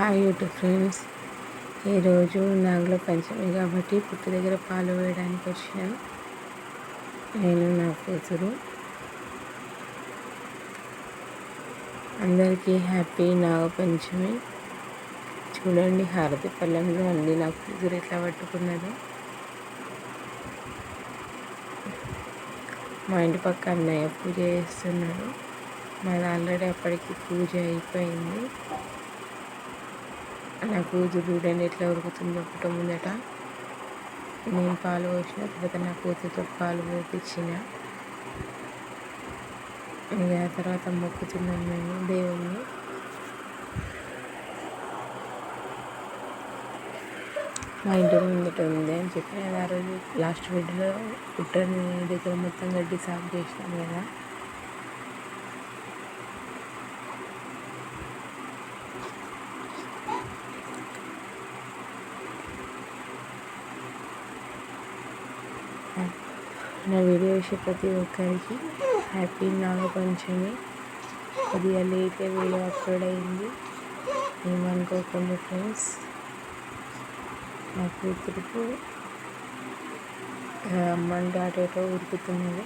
Hi YouTube friends. ఈరోజు నాగుల పంచమి కాబట్టి పుట్టు దగ్గర పాలు వేయడానికి వచ్చిన. నేను నా కూతురు. అందరికీ హ్యాపీ నాగపంచమి చూడండి హారతి పళ్ళంలో అండి నా కూతురు ఎట్లా పట్టుకున్నదో. మా ఇంటి పక్క అన్నయ్య పూజ చేస్తున్నాడు. మాది ఆల్రెడీ అప్పటికి పూజ అయిపోయింది. నా చూడండి ఎట్లా ఉరుకుతుందో పుట్ట ముందట నేను పాలు పోసిన తర్వాత నా కూతురుతో పాలు పోపించిన ఇక తర్వాత మొక్కుతున్నాను మేము దేవుణ్ణి. మా ఇంటి ముందట ఉంది అని చెప్పిన ఆ రోజు లాస్ట్ వీడియోలో పుట్టని దగ్గర మొత్తం గడ్డి సాగు చేసినాం కదా. నా వీడియో చూసే ప్రతి ఒక్కరికి హ్యాపీ నాగపంచమి. కొద్దిగా లేట్గా వీడియో అప్లోడ్ అయింది. ఏమనుకోకుండా ఫ్రెండ్స్ నా కూతురుకు అమ్మని అటు ఉరుకుతున్నది.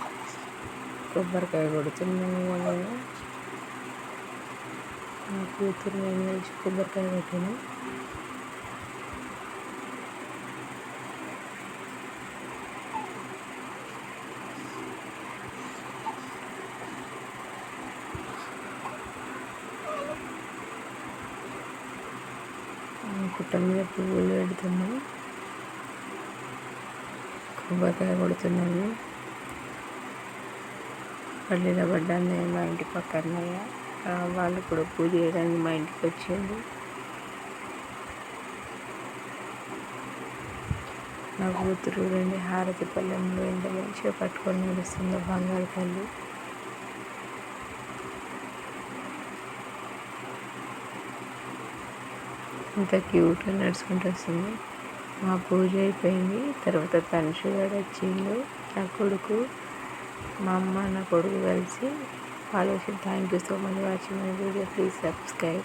కొబ్బరికాయ కొడుతున్నాను నేను. నా కూతురు నేను కొబ్బరికాయ పెట్టాను పుట్ట మీద పువ్వులు పెడుతున్నాం. కొబ్బరికాయ కొడుతున్నాను. పల్లీల పడ్డాను మా ఇంటి పక్కన వాళ్ళు కూడా పూజ చేయడానికి మా ఇంటికి వచ్చింది నా కూతురు రెండు హారతి పల్లెంలో ఎంత మంచిగా పట్టుకొని నడుస్తుందో బంగారు తల్లి ఇంత క్యూట్గా నడుచుకుంటూ వస్తుంది మా పూజ అయిపోయింది. తర్వాత తనుషు గారు వచ్చిండు. నా కొడుకు మా అమ్మ నా కొడుకు కలిసి ఆలోచన thank you so much watching my video. Please subscribe.